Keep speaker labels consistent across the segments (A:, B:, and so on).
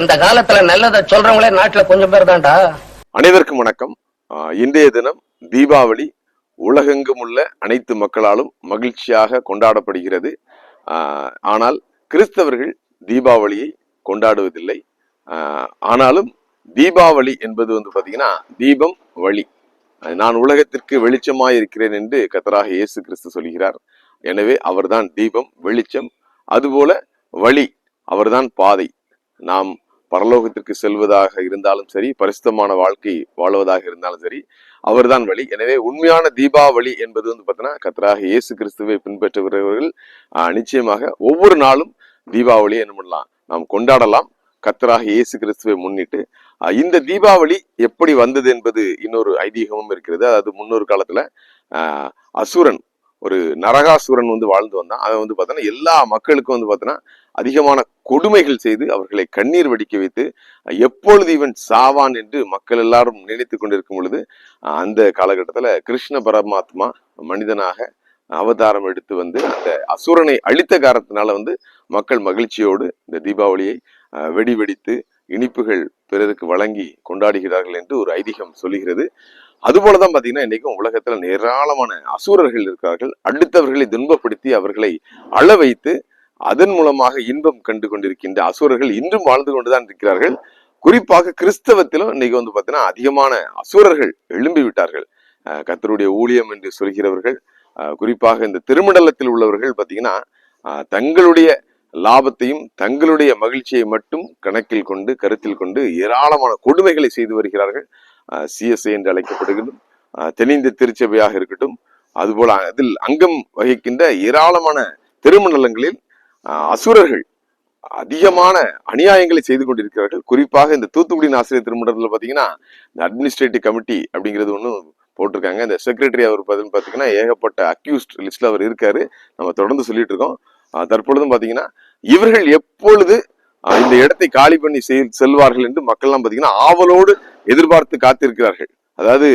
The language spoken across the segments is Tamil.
A: இந்த காலத்துல நல்லதை சொல்றவங்களே நாட்டுல கொஞ்சம் பேர் தான்டா.
B: அனைவருக்கும் வணக்கம். இன்றைய தினம் தீபாவளி உலகெங்கும் உள்ள அனைத்து மக்களாலும் மகிழ்ச்சியாக கொண்டாடப்படுகிறது. ஆனால் கிறிஸ்தவர்கள் தீபாவளியை கொண்டாடுவதில்லை. ஆனாலும் தீபாவளி என்பது வந்து பாத்தீங்கன்னா தீபம் வழி. நான் உலகத்திற்கு வெளிச்சமாய் இருக்கிறேன் என்று கத்தராக இயேசு கிறிஸ்து சொல்கிறார். எனவே அவர்தான் தீபம் வெளிச்சம் அதுபோல வழி அவர்தான் பாதை. நாம் பரலோகத்திற்கு செல்வதாக இருந்தாலும் சரி பரிசுத்தமான வாழ்க்கை வாழ்வதாக இருந்தாலும் சரி அவர்தான் வழி. எனவே உண்மையான தீபாவளி என்பது வந்து பார்த்தீங்கன்னா கத்தராக இயேசு கிறிஸ்துவை பின்பற்றுகிறவர்கள் நிச்சயமாக ஒவ்வொரு நாளும் தீபாவளியை என்ன பண்ணலாம் நாம் கொண்டாடலாம். கத்தராக இயேசு கிறிஸ்துவை முன்னிட்டு இந்த தீபாவளி எப்படி வந்தது என்பது இன்னொரு ஐதீகமும் இருக்கிறது. அதாவது முன்னொரு காலத்துல அசுரன் ஒரு நரகாசுரன் வந்து வாழ்ந்து வந்தான். அவன் வந்து பார்த்தோன்னா எல்லா மக்களுக்கும் வந்து பார்த்தோன்னா அதிகமான கொடுமைகள் செய்து அவர்களை கண்ணீர் வடிக்க வைத்து எப்பொழுது இவன் சாவான் என்று மக்கள் எல்லாரும் நினைத்து கொண்டிருக்கும் பொழுது அந்த காலகட்டத்தில் கிருஷ்ண பரமாத்மா மனிதனாக அவதாரம் எடுத்து வந்து அந்த அசுரனை அழித்த காரணத்தினால வந்து மக்கள் மகிழ்ச்சியோடு இந்த தீபாவளியை வெடி வெடித்து இனிப்புகள் பிறருக்கு வழங்கி கொண்டாடுகிறார்கள் என்று ஒரு ஐதீகம் சொல்லுகிறது. அதுபோலதான் பாத்தீங்கன்னா இன்னைக்கும் உலகத்துல ஏராளமான அசுரர்கள் இருக்கிறார்கள் அடுத்தவர்களை துன்பப்படுத்தி அவர்களை அள வைத்து அதன் மூலமாக இன்பம் கண்டு கொண்டிருக்கின்ற அசுரர்கள் இன்றும் வாழ்ந்து கொண்டுதான் இருக்கிறார்கள். குறிப்பாக கிறிஸ்தவத்திலும் இன்னைக்கு வந்து பாத்தீங்கன்னா அதிகமான அசுரர்கள் எழும்பி விட்டார்கள். கத்தருடைய கர்த்தருடைய ஊழியம் என்று சொல்கிறவர்கள் குறிப்பாக இந்த திருமண்டலத்தில் உள்ளவர்கள் பாத்தீங்கன்னா தங்களுடைய லாபத்தையும் தங்களுடைய மகிழ்ச்சியை மட்டும் கணக்கில் கொண்டு கருத்தில் கொண்டு ஏராளமான கொடுமைகளை செய்து வருகிறார்கள். சிஎஸ்ஐ என்று அழைக்கப்படுகிறதும் அஹ் தென்னிந்திய திருச்சபையாக இருக்கட்டும் அதுபோல அதில் அங்கம் வகிக்கின்ற ஏராளமான திருமண்டலங்களில் அசுரர்கள் அதிகமான அநியாயங்களை செய்து கொண்டிருக்கிறார்கள். குறிப்பாக இந்த தூத்துக்குடி ஆசிரியர் திருமணத்தில் பார்த்தீங்கன்னா இந்த அட்மினிஸ்ட்ரேட்டிவ் கமிட்டி அப்படிங்கிறது ஒன்று போட்டிருக்காங்க. இந்த செக்ரட்டரி அவர் பார்த்தீங்கன்னு பார்த்தீங்கன்னா ஏகப்பட்ட அக்யூஸ்ட் லிஸ்ட்ல அவர் இருக்காரு. நம்ம தொடர்ந்து சொல்லிட்டு இருக்கோம். தற்பொழுதும் பார்த்தீங்கன்னா இவர்கள் எப்பொழுது இந்த இடத்தை காலி பண்ணி செல்வார்கள் என்று மக்கள்லாம் பார்த்தீங்கன்னா ஆவலோடு எதிர்பார்த்து காத்திருக்கிறார்கள். அதாவது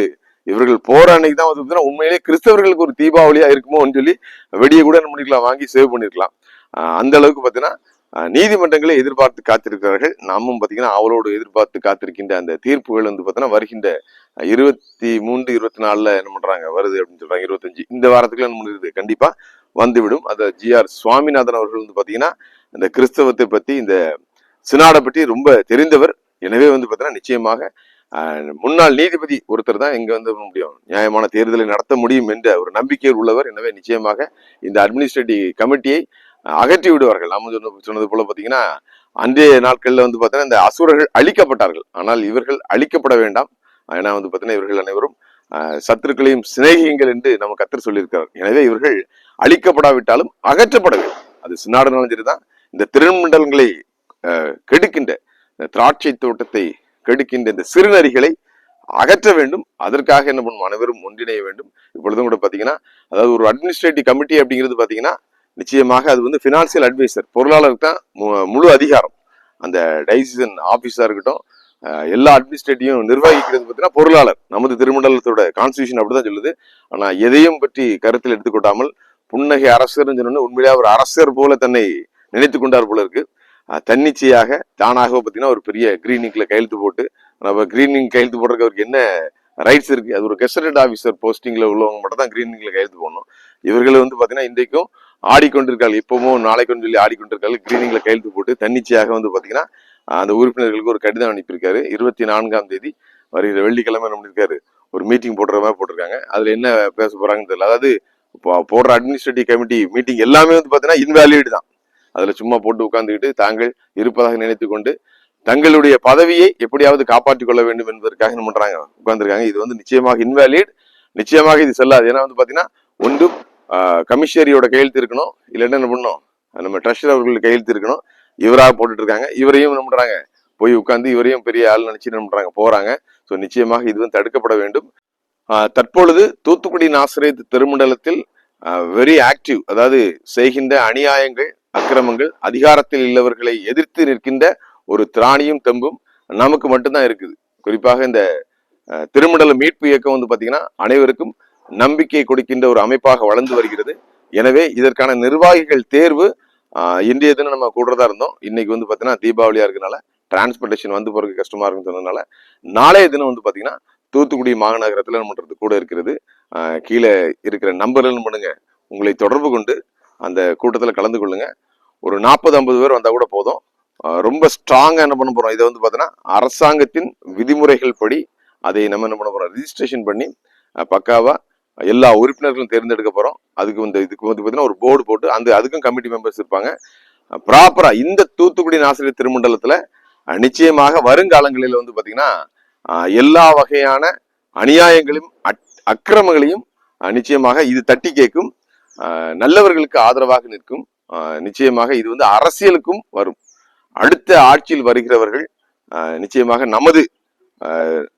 B: இவர்கள் போற அன்னைக்கு தான் வந்து பார்த்தீங்கன்னா உண்மையிலே கிறிஸ்தவர்களுக்கு ஒரு தீபாவளியா இருக்குமோன்னு சொல்லி வெடியை கூட என்ன பண்ணிக்கலாம் வாங்கி சேவ் பண்ணிருக்கலாம். அந்த அளவுக்கு பார்த்தீங்கன்னா நீதிமன்றங்களை எதிர்பார்த்து காத்திருக்கிறார்கள். நாமும் பார்த்தீங்கன்னா அவளோடு எதிர்பார்த்து காத்திருக்கின்ற அந்த தீர்ப்புகள் வந்து பாத்தீங்கன்னா வருகின்ற இருபத்தி மூன்று இருபத்தி நாலுல என்ன பண்றாங்க வருது அப்படின்னு சொல்றாங்க இருபத்தஞ்சு இந்த வாரத்துக்குள்ள என்ன பண்ணுது கண்டிப்பா வந்துவிடும். அந்த ஜிஆர் சுவாமிநாதன் அவர்கள் வந்து பார்த்தீங்கன்னா இந்த கிறிஸ்தவத்தை பத்தி இந்த சினாடை பற்றி ரொம்ப தெரிந்தவர். எனவே வந்து பார்த்தீங்கன்னா நிச்சயமாக முன்னாள் நீதிபதி ஒருத்தர் தான் இங்கே வந்து முடியும். நியாயமான தேர்தலை நடத்த முடியும் என்ற ஒரு நம்பிக்கையில் உள்ளவர். எனவே நிச்சயமாக இந்த அட்மினிஸ்ட்ரேட்டிவ் கமிட்டியை அகற்றி விடுவார்கள். நாம சொன்ன சொன்னது போல பார்த்தீங்கன்னா அன்றைய நாட்களில் வந்து பார்த்தீங்கன்னா இந்த அசுரர்கள் அழிக்கப்பட்டார்கள். ஆனால் இவர்கள் அழிக்கப்பட வேண்டாம். ஏன்னா வந்து பார்த்தீங்கன்னா இவர்கள் அனைவரும் சத்துருக்களையும் சிநேகியுங்கள் என்று நம்ம கத்தர் சொல்லியிருக்கிறார். எனவே இவர்கள் அழிக்கப்படாவிட்டாலும் அகற்றப்பட வேண்டும். அது சின்னாடுனாலும் சரிதான். இந்த திருமண்டலங்களை கெடுக்கின்ற இந்த திராட்சை தோட்டத்தை கெடுக்கின்ற இந்த சிறுநரிகளை அகற்ற வேண்டும். அதற்காக என்ன பண்ணும்? அனைவரும் ஒன்றிணைய வேண்டும். இப்பொழுதும் கூட பார்த்தீங்கன்னா அதாவது ஒரு அட்மினிஸ்ட்ரேட்டிவ் கமிட்டி அப்படிங்கிறது பார்த்தீங்கன்னா நிச்சயமாக அது வந்து ஃபினான்சியல் அட்வைசர் பொருளாளருக்கு தான் மு- முழு அதிகாரம். அந்த டைசிஷன் ஆஃபீஸாக இருக்கட்டும் எல்லா அட்மினிஸ்ட்ரேட்டிவும் நிர்வகிக்கிறது பார்த்தீங்கன்னா பொருளாளர். நமது திருமண்டலத்தோட கான்ஸ்டியூஷன் அப்படிதான் சொல்லுது. ஆனால் எதையும் பற்றி கருத்தில் எடுத்துக்கொட்டாமல் புன்னகை அரசர்னு சொன்னோன்னு உண்மையிலே ஒரு அரசர் போல தன்னை நினைத்து கொண்டார் போல இருக்கு. தன்னிச்சையாக தானாக பார்த்தீங்கன்னா ஒரு பெரிய கிரீனிங்ல கையெழுத்து போட்டு நம்ம கிரீனிங் கையெழுத்து போடுறதுக்கு அவருக்கு என்ன ரைட்ஸ் இருக்கு? அது ஒரு கெசடட் ஆஃபீஸர் போஸ்டிங்ல உள்ளவங்க மட்டும் தான் கிரீனிங்ல கையெழுத்து போடணும். இவர்கள் வந்து பாத்தீங்கன்னா இன்றைக்கும் ஆடிக்கொண்டிருக்காள் இப்பவும் நாளைக்கு சொல்லி ஆடிக்கொண்டிருக்காள் கிரீனிங்ல கையெழுத்து போட்டு தன்னிச்சையாக வந்து பாத்தீங்கன்னா அந்த உறுப்பினர்களுக்கு ஒரு கடிதம் அனுப்பியிருக்காரு. இருபத்தி நான்காம் தேதி வருகிற வெள்ளிக்கிழமை என்ன பண்ணியிருக்காரு? ஒரு மீட்டிங் போடுற மாதிரி போட்டிருக்காங்க. அதுல என்ன பேச போறாங்கன்னு தெரியல. அதாவது போடுற அட்மினிஸ்ட்ரேட்டிவ் கமிட்டி மீட்டிங் எல்லாமே வந்து பாத்தீங்கன்னா இன்வேலிட் தான். அதில் சும்மா போட்டு உட்கார்ந்துக்கிட்டு தாங்கள் இருப்பதாக நினைத்து கொண்டு தங்களுடைய பதவியை எப்படியாவது காப்பாற்றிக் கொள்ள வேண்டும் என்பதற்காக என்ன பண்றாங்க? உட்கார்ந்துருக்காங்க. இது வந்து நிச்சயமாக இன்வேலிட் நிச்சயமாக இது செல்லாது. ஏன்னா வந்து பாத்தீங்கன்னா ஒன்று கமிஷனரியோட கையெழுத்து இருக்கணும். இல்லைன்னா என்ன பண்ணணும்? நம்ம ட்ரெஷர் அவர்கள் கையெழுத்து இருக்கணும். இவராக போட்டுட்டு இருக்காங்க இவரையும் என்ன பண்றாங்க? போய் உட்காந்து இவரையும் பெரிய ஆள் நினைச்சு என்ன பண்றாங்க? போறாங்க. ஸோ நிச்சயமாக இது வந்து தடுக்கப்பட வேண்டும். தற்பொழுது தூத்துக்குடி நாசிரியத் திருமண்டலத்தில் வெரி ஆக்டிவ் அதாவது செய்கின்ற அநியாயங்கள் அக்கிரமங்கள் அதிகாரத்தில் உள்ளவர்களை எதிர்த்து நிற்கின்ற ஒரு திராணியும் தெம்பும் நமக்கு மட்டும்தான் இருக்குது. குறிப்பாக இந்த திருமண்டல மீட்பு இயக்கம் வந்து பாத்தீங்கன்னா அனைவருக்கும் நம்பிக்கை கொடுக்கின்ற ஒரு அமைப்பாக வளர்ந்து வருகிறது. எனவே இதற்கான நிர்வாகிகள் தேர்வு இன்றைய தினம் நம்ம கூடுறதா இருந்தோம். இன்னைக்கு வந்து பாத்தீங்கன்னா தீபாவளியா இருக்கனால டிரான்ஸ்போர்ட்டேஷன் வந்து போறதுக்கு கஷ்டமா இருக்குன்னு சொன்னதுனால நாளைய தினம் வந்து பாத்தீங்கன்னா தூத்துக்குடி மாநகரத்துல நம்மன்றது கூட இருக்கிறது. கீழே இருக்கிற நம்பர்கள் பண்ணுங்க உங்களை தொடர்பு கொண்டு அந்த கூட்டத்தில் கலந்து கொள்ளுங்க. ஒரு நாற்பது ஐம்பது பேர் வந்தால் கூட போதும். ரொம்ப ஸ்ட்ராங்காக என்ன பண்ண போகிறோம் இதை வந்து பார்த்தோன்னா அரசாங்கத்தின் விதிமுறைகள் படி அதை நம்ம என்ன பண்ண போகிறோம் ரிஜிஸ்ட்ரேஷன் பண்ணி பக்காவாக எல்லா உறுப்பினர்களும் தேர்ந்தெடுக்க போகிறோம் அதுக்கு வந்து இதுக்கு வந்து பார்த்தீங்கன்னா ஒரு போர்டு போட்டு அந்த அதுக்கும் கமிட்டி மெம்பர்ஸ் இருப்பாங்க. ப்ராப்பராக இந்த தூத்துக்குடி ஆசிரியர் திருமண்டலத்தில் நிச்சயமாக வருங்காலங்களில் வந்து பார்த்திங்கன்னா எல்லா வகையான அநியாயங்களையும் அக்- அக்கிரமங்களையும் நிச்சயமாக இது தட்டி கேட்கும். நல்லவர்களுக்கு ஆதரவாக நிற்கும். அஹ், நிச்சயமாக இது வந்து அரசியலுக்கும் வரும். அடுத்த ஆட்சியில் வருகிறவர்கள் நிச்சயமாக நமது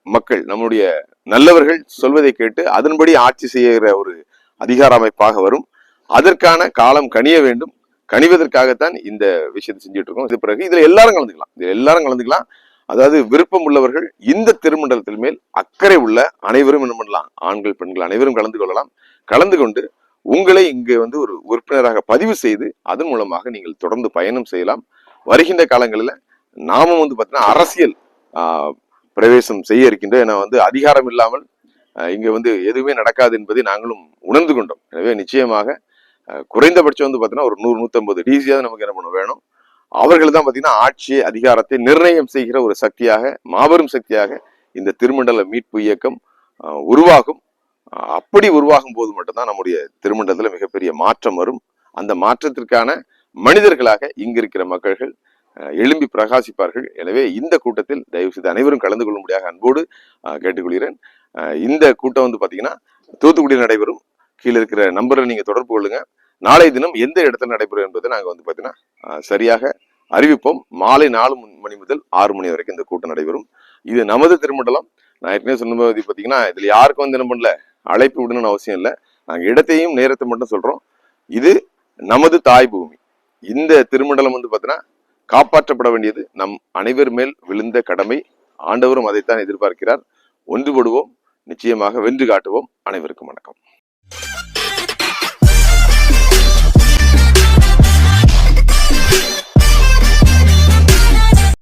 B: மக்கள் நம்முடைய நல்லவர்கள் சொல்வதை கேட்டு அதன்படி ஆட்சி செய்கிற ஒரு அதிகார அமைப்பாக வரும். அதற்கான காலம் கனிய வேண்டும். கனிவதற்காகத்தான் இந்த விஷயத்தை செஞ்சுட்டு இருக்கோம். இது பிறகு இதுல எல்லாரும் கலந்துக்கலாம். இதுல எல்லாரும் கலந்துக்கலாம். அதாவது விருப்பம் உள்ளவர்கள் இந்த திருமண்டலத்தின் மேல் அக்கறை உள்ள அனைவரும் என்ன பண்ணலாம்? ஆண்கள் பெண்கள் அனைவரும் கலந்து கொள்ளலாம். கலந்து கொண்டு உங்களை இங்கே வந்து ஒரு உறுப்பினராக பதிவு செய்து அதன் மூலமாக நீங்கள் தொடர்ந்து பயணம் செய்யலாம். வருகின்ற காலங்களில் நாமும் வந்து பார்த்தீங்கன்னா அரசியல் பிரவேசம் செய்ய இருக்கின்றோம். ஏன்னா வந்து அதிகாரம் இல்லாமல் இங்கே வந்து எதுவுமே நடக்காது என்பதை நாங்களும் உணர்ந்து கொண்டோம். எனவே நிச்சயமாக குறைந்தபட்சம் வந்து பார்த்தீங்கன்னா ஒரு நூறு நூற்றம்பது டிசியாவது நமக்கு என்ன பண்ண வேணும். அவர்கள் தான் பார்த்தீங்கன்னா ஆட்சி அதிகாரத்தை நிர்ணயம் செய்கிற ஒரு சக்தியாக மாபெரும் சக்தியாக இந்த திருமண்டல மீட்பு இயக்கம் உருவாகும். அப்படி உருவாகும் போது மட்டும்தான் நம்முடைய திருமண்டத்தில் மிகப்பெரிய மாற்றம் வரும். அந்த மாற்றத்திற்கான மனிதர்களாக இங்கிருக்கிற மக்கள்கள் எழும்பி பிரகாசிப்பார்கள். எனவே இந்த கூட்டத்தில் தயவு செய்து அனைவரும் கலந்து கொள்ளும்படியாக அன்போடு கேட்டுக்கொள்கிறேன். இந்த கூட்டம் வந்து பார்த்தீங்கன்னா தூத்துக்குடியில் நடைபெறும். கீழே இருக்கிற நம்பரை நீங்கள் தொடர்பு கொள்ளுங்க. நாளை தினம் எந்த இடத்துல நடைபெறும் என்பதை நாங்கள் வந்து பார்த்தீங்கன்னா சரியாக அறிவிப்போம். மாலை நாலு மணி- முதல் ஆறு மணி வரைக்கும் இந்த கூட்டம் நடைபெறும். இது நமது திருமண்டலம். நான் ஏற்கனவே சொன்னபோது பார்த்தீங்கன்னா இதில் யாருக்கும் வந்து என்ன பண்ணல? அழைப்பு விடணும்னு அவசியம் இல்லை. நாங்கள் இடத்தையும் நேரத்தை மட்டும் சொல்கிறோம் இது நமது தாய் பூமி. இந்த திருமண்டலம் வந்து பார்த்தீங்கன்னா காப்பாற்றப்பட வேண்டியது நம் அனைவர் மேல் விழுந்த கடமை. ஆண்டவரும் அதைத்தான் எதிர்பார்க்கிறார். ஒன்றுபடுவோம். நிச்சயமாக வென்று காட்டுவோம். அனைவருக்கும் வணக்கம்.